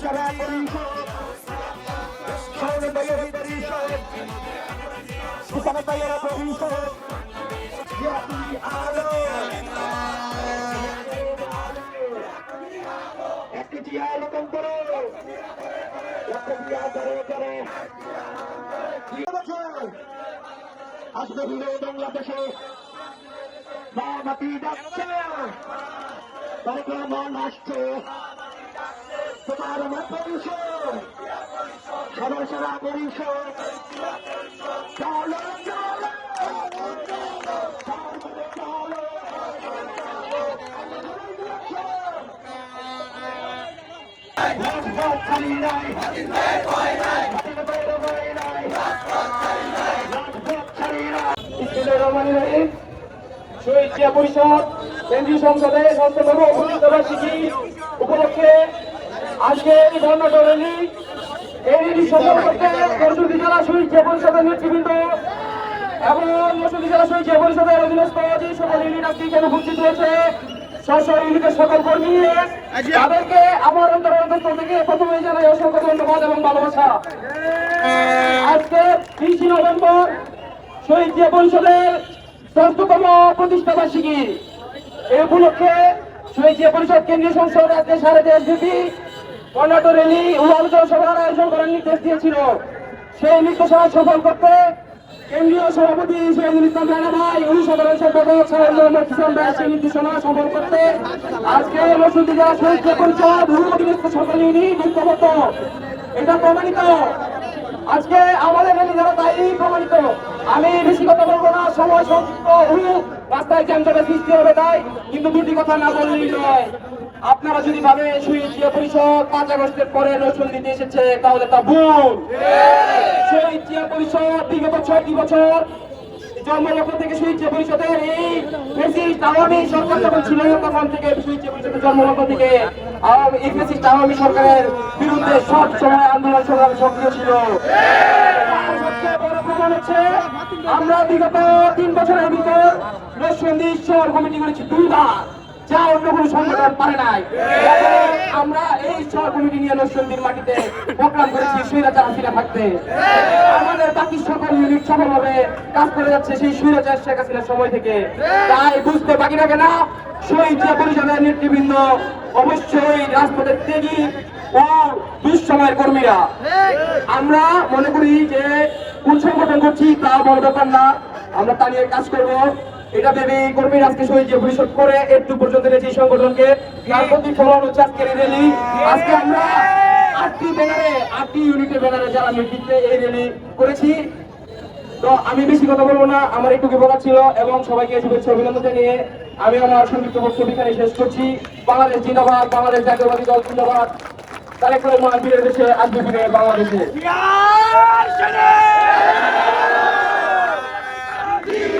সারা পরিষদ সৌরভ ভাইয়ের পরিষদ কিষান ভাইয়ের পরিষদ আলো একটি জিয়া লোকন করো আসবে দিলে বাংলাদেশে মা মাটি যাচ্ছে তারক মন আসছে তোমার আমার পরিষদ সবার সারা পরিষদ চলো চলো খালি উপলক্ষে আজকে এই ধর্ণা র্যালি এই র্যালি সফল করতে চৌষট্টি জেলা শহীদ জিয়া পরিষদের নেতৃবৃন্দ এবং চৌষট্টি জেলা শহীদ জিয়া পরিষদের অধীনস্থ যে সকল ইউনিট আজকে এখানে উপস্থিত হয়েছে স্ব ইউনিটের উপলক্ষে শহীদ জিয়া পরিষদ কেন্দ্রীয় সংসদ আজকে সাড়ে দেশব্যাপী কর্ণাটক র্যালি ও আলোচনা সভার আয়োজন করার নির্দেশ দিয়েছিল। সেই নির্দেশনা সফল করতে কেন্দ্রীয় সভাপতি শহীদুল ইসলাম রানা ভাই ও সাধারণ সম্পাদক সাহেব সেই নির্দেশনা সফল করতে আজকে মসুদি জেলা শহীদ পরিষদ অধীনস্থ সকল ইউনিট ঐক্যবদ্ধ এটা প্রমাণিত। আজকে আমাদের র্যালি যারা তাই প্রমাণিত। আমি বেশি কথা বলব না, সময় হলুক রাস্তায় যানজটের সৃষ্টি হবে তাই, কিন্তু দুটি কথা না বললেই নয়। আপনারা যদি ভাবে শহীদ পরিষদ পাঁচ আগস্টের পরে রসুন দিতে এসেছে, তাহলে তা ভুল। শহীদ জিয়া পরিষদ বিগত ছয়টি বছর জন্মলগ্ন থেকে শহীদ পরিষদের এই ফেসিস্ট আওয়ামী সরকার যখন ছিল, তখন থেকে শহীদ জিয়া পরিষদের থেকে আওয়ামী এই ফেসিস্ট আওয়ামী সরকারের বিরুদ্ধে সব সময় আন্দোলন সংগ্রামে সক্রিয় ছিল। আমরা বিগত তিন বছরের ভিতর নরসিংদী শহর কমিটি করেছি দুইবার। যা অন্য কোনো সংগঠন পারে নাই। আমরা এই নিয়ে নরসিংদীর মাটিতে প্রোগ্রাম করেছি হাসিনা থাকতে আমাদের বাকি সকল ইউনিট সফলভাবে কাজ করে যাচ্ছে সেই শেখ হাসিনার সময় থেকে। তাই বুঝতে বাকি থাকে না, শহীদ পরিষদের নেতৃবৃন্দ অবশ্যই রাজপথের ত্যাগী ও দুঃসময়ের কর্মীরা। আমরা মনে করি যে কোন সংগঠন করছি তা বড় ব্যাপার না। আমরা তা নিয়ে কাজ করব। এটা ভেবে কর্মীরা আজকে শহীদ যে পরিষদ করে একটু পর্যন্ত এনেছে এই সংগঠনকে তার প্রতি ফলন হচ্ছে আজকের এই র্যালি আজকে আমরা আটটি ব্যানারে আটটি ইউনিটের ব্যানারে যারা নেতৃত্বে এই র্যালি করেছি। তো আমি বেশি কথা বলব না, আমার একটু বলার ছিল এবং সবাইকে শুভেচ্ছা, অভিনন্দন জানিয়ে আমি আমার সংযুক্ত বক্তব্য এখানে শেষ করছি। বাংলাদেশ জিন্দাবাদ, বাংলাদেশ জাতীয়বাদী দল জিন্দাবাদ। তারেক রহমান ফিরে দেশে আসবে ফিরে বাংলাদেশে সংক্ষিপ্ত বক্তব্য নিয়ে আসবে এবং সরাসরি বক্তব্য নিতে এই বক্তব্য প্রোগ্রাম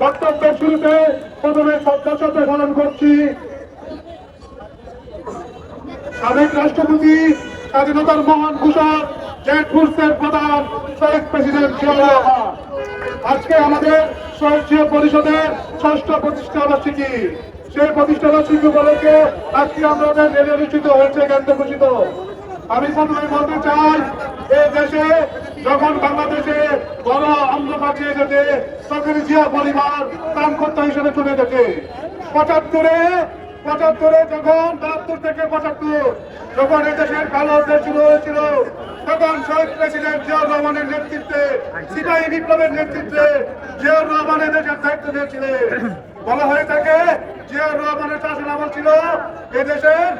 বক্তব্যের শুরুতে প্রথমে শ্রদ্ধা সাথে করছি। সাবেক রাষ্ট্রপতি, স্বাধীনতার মহান ঘোষক জেট ফোর্সের প্রধান, শহীদ প্রেসিডেন্ট আজকে আমাদের শহীদ জিয়া পরিষদের ষষ্ঠ প্রতিষ্ঠা বার্ষিকী। সেই প্রতিষ্ঠা বার্ষিকী উপলক্ষে আজকে আমাদের রেলে হয়েছে কেন্দ্র ঘোষিত আমি প্রথমে বলতে চাই এই দেশে যখন বাংলাদেশে বড় অন্ধকার চেয়ে যেতে তখন জিয়া পরিবার ত্রাণকর্তা হিসেবে চলে যেতে পঁচাত্তরে পঁচাত্তরে যখন বাহাত্তর থেকে পঁচাত্তর, যখন এদেশের কালো দেশ শুরু হয়েছিল, তখন শহীদ প্রেসিডেন্ট জিয়াউর রহমানের নেতৃত্বে, সিপাহী বিপ্লবের নেতৃত্বে জিয়াউর রহমানের দেশের দায়িত্ব দিয়েছিলেন বলা হয়ে থাকে, জিয়াউর রহমানের শাসন আমল ছিল এদেশের